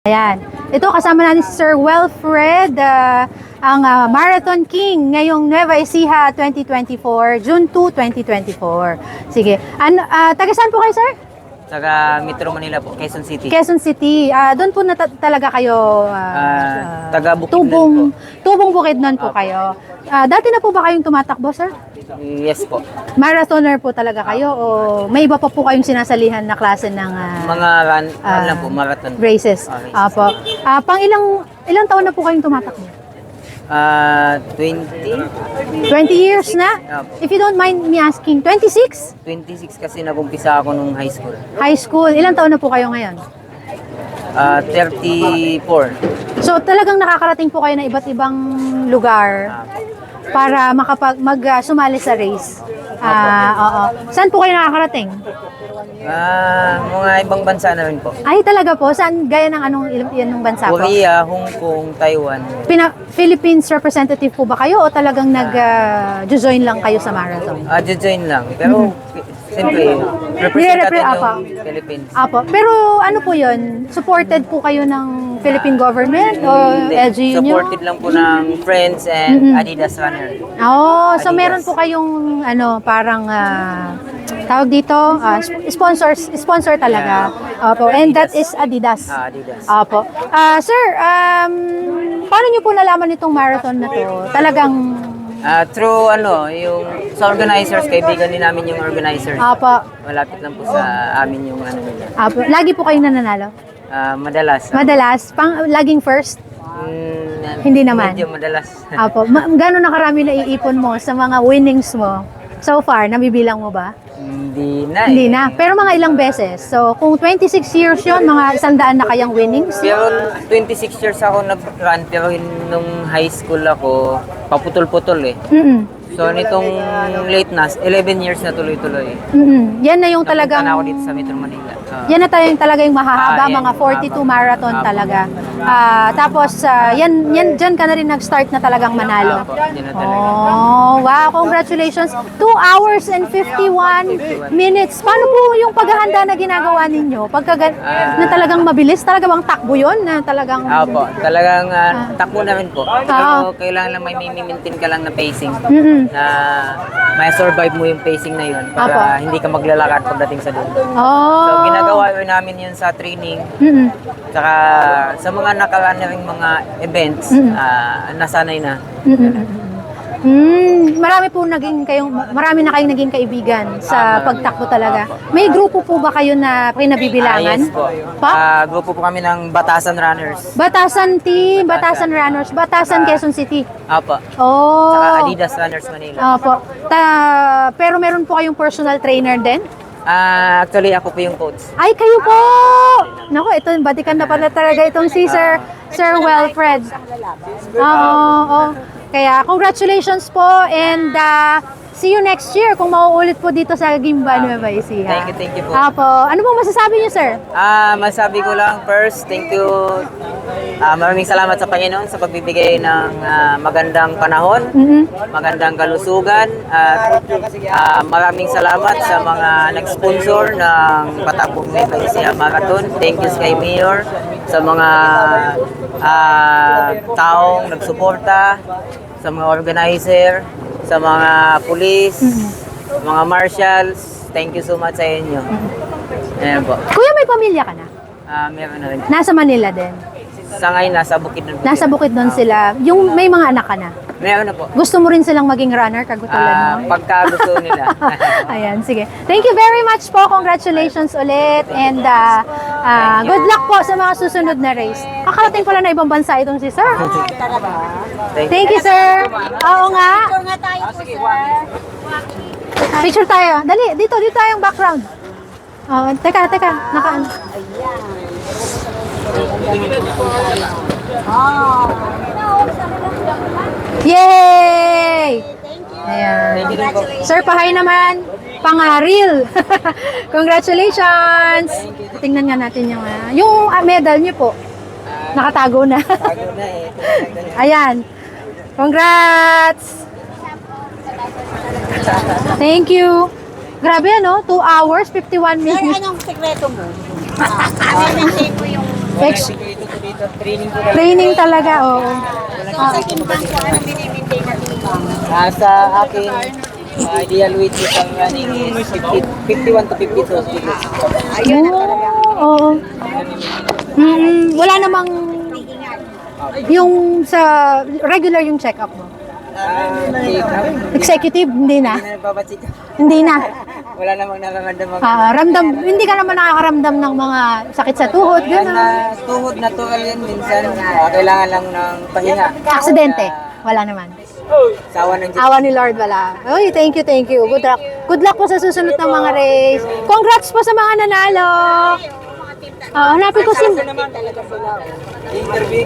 Ayan. Ito kasama natin si Sir Wilfred, ah, ang ah, Marathon King ngayong Nueva Ecija 2024, June 2, 2024. Sige. Ano, ah, taga saan po kayo, sir? Taga Metro Manila po, Quezon City. Quezon City. Ah, doon po na ta- talaga kayo Ah, sa- taga Bukidnon Tubong, Tubong Bukidnon po kayo. Ah, dati na po ba kayong tumatakbo, sir? Yes po. Marathoner po talaga kayo o may iba pa po kayong sinasalihan na klase ng ah, Mga run, run Ah, lang po, marathon. races? Ah, races. Apo. Ah, pang ilang ilang taon na po kayong tumatakbo? Ah, 20? 20 years na? Apo. If you don't mind me asking, 26? 26 kasi nagumpisa ako nung high school. High school. Ilang taon na po kayo ngayon? Ah, 34. So talagang nakakarating po kayo ng iba't ibang lugar Ah, para makapag mag ah, sumali sa race. Ah, oo. Saan po kayo nakakarating? Ah, mga ibang bansa na rin po. Ay talaga po, saan gaya ng anong il- anong bansa po? Korea, Hong Kong, Taiwan. Pina- Philippines representative po ba kayo o talagang nag-join lang kayo sa marathon? Ah, join lang. Pero, siyempre, Nire-repre- representative apa. yung Philippines. Apo. Pero ano po yun? Supported po kayo ng Philippine government o Hindi. LGU nyo? Supported lang po ng friends and Adidas runner. Oo, so Adidas. meron po kayong ano, parang ah, tawag dito, ah, sp- sponsors, sponsor talaga. Opo, and that is Adidas. Ah, Adidas. Opo. Ah, sir, um, paano niyo po nalaman itong marathon na to? Talagang Ah, through ano, yung sa organizers, kaibigan din namin yung organizers. Opo. Malapit lang po sa amin yung ano nila. Opo. Lagi po kayong nananalo? Ah, madalas. ah, Madalas, pang laging first? mm, Hindi naman. Medyo madalas. Apo, ma- gano'n na karami na iipon mo sa mga winnings mo? So far, nabibilang mo ba? Hindi na Hindi eh. na. Pero mga ilang beses. So, kung 26 years yon mga isang daan na kayang winnings? Pero 26 years ako nag-run, pero nung high school ako, paputol-putol eh. Mm-mm. So nitong late na, 11 years na tuloy-tuloy. Mm-mm. Yan na yung Napunta talagang... na ako dito sa Metro Manila. Ah. Yan na tayo yung talaga yung mahahaba, Ah, yan mga yung 42 mahaba. marathon Apo. talaga. Ah, tapos, ah, yan, yan, dyan ka na rin nag-start na talagang manalo. Apo, yun na talaga. Oh, wow, congratulations. 2 hours and 51 minutes. Paano po yung paghahanda na ginagawa ninyo? Pagka gan- Ah. na talagang mabilis, talaga bang takbo yun? Na talagang... Apo, talagang ah, takbo na rin po. Ah. Pero kailangan lang may maintain ka lang na pacing. Mm-mm. Na may survive mo yung pacing na yun para Apo. hindi ka maglalakad pagdating sa dulo. Oh. Ginagawa rin namin yun sa training. Mm-mm. Saka sa mga nakaraan na ring mga events, ah, nasanay na. Hmm, marami po naging kayong marami na kayong naging kaibigan sa Ah, pagtakbo talaga. May grupo po ba kayo na Ah, pinabibilangan? yes po. Pa? Ah, grupo po kami ng Batasan Runners. Batasan Team, Batasan Runners, Batasan Quezon City. Apo. Oh. Saka Adidas Runners Manila. Opo. Ta, pero meron po kayong personal trainer din? Ah, actually ako po yung coach. Ay, kayo po! Naku, ito, batikan na pala talaga itong si Sir, Sir Wilfred. Oo, oo. Kaya, congratulations po and uh, see you next year kung mauulit po dito sa Gimba, Nueva Ecija. Thank you, thank you po. Apo. Ano pong masasabi niyo, sir? Ah, masabi ko lang first, thank you. Ah, maraming salamat sa Panginoon sa pagbibigay ng ah, magandang panahon, Mhm. magandang kalusugan at ah, maraming salamat sa mga nag-sponsor ng Patakbong Nueva Ecija Marathon. Thank you kay Mayor sa mga ah, taong nagsuporta, sa mga organizer, sa mga pulis, mga marshals. Thank you so much sa inyo. Ayan po. Kuya, may pamilya ka na? Ah, meron na rin. Nasa Manila din. Sa ngayon, nasa bukid na Nasa bukid doon sila. Yung may mga anak ka na. Meron na po. Gusto mo rin silang maging runner, kagutulad Ah, mo? pagka gusto nila. Ayan, sige. Thank you very much po. Congratulations ulit. And uh, uh, good luck po sa mga susunod na race. Kakarating pala na ibang bansa itong si Sir. Thank you. Thank you, sir. Oo nga. Picture nga tayo po, sir. Picture tayo. Dali, dito, dito tayong background. Oh, teka, teka. Naka, Yay! Ayan. Thank you din po. Sir, pahay naman. Pangaril. Congratulations. Tingnan nga natin yung ah, yung ah, medal niyo po. Nakatago na eh. Ayan. Congrats. Thank you. Grabe ano, 2 hours, 51 Sir, minutes. anong sekreto mo? Ah, ano yung po yung Ex- Dito po dito, training talaga. training talaga, oo. Ah, sa akin, ah, ideal weight ko sa running is 50, 51 to 52 kilos. Oo. oo. Mm, wala namang yung sa regular yung check-up mo. Executive, hindi na. Hindi na nagbabatsik. Hindi na. Wala namang nararamdaman. Ah, ramdam, hindi ka naman nakakaramdam ng mga sakit sa tuhod, gano'n. na tuhod natural yan minsan. Ah, kailangan lang ng pahinga. Aksidente, wala naman. Sawa ng Diyos. Awa ni Lord, wala. Uy, thank you, thank you. Good luck. Good luck po sa susunod na mga race. Congrats po sa mga nanalo. Ah, hanapin ko si... Interview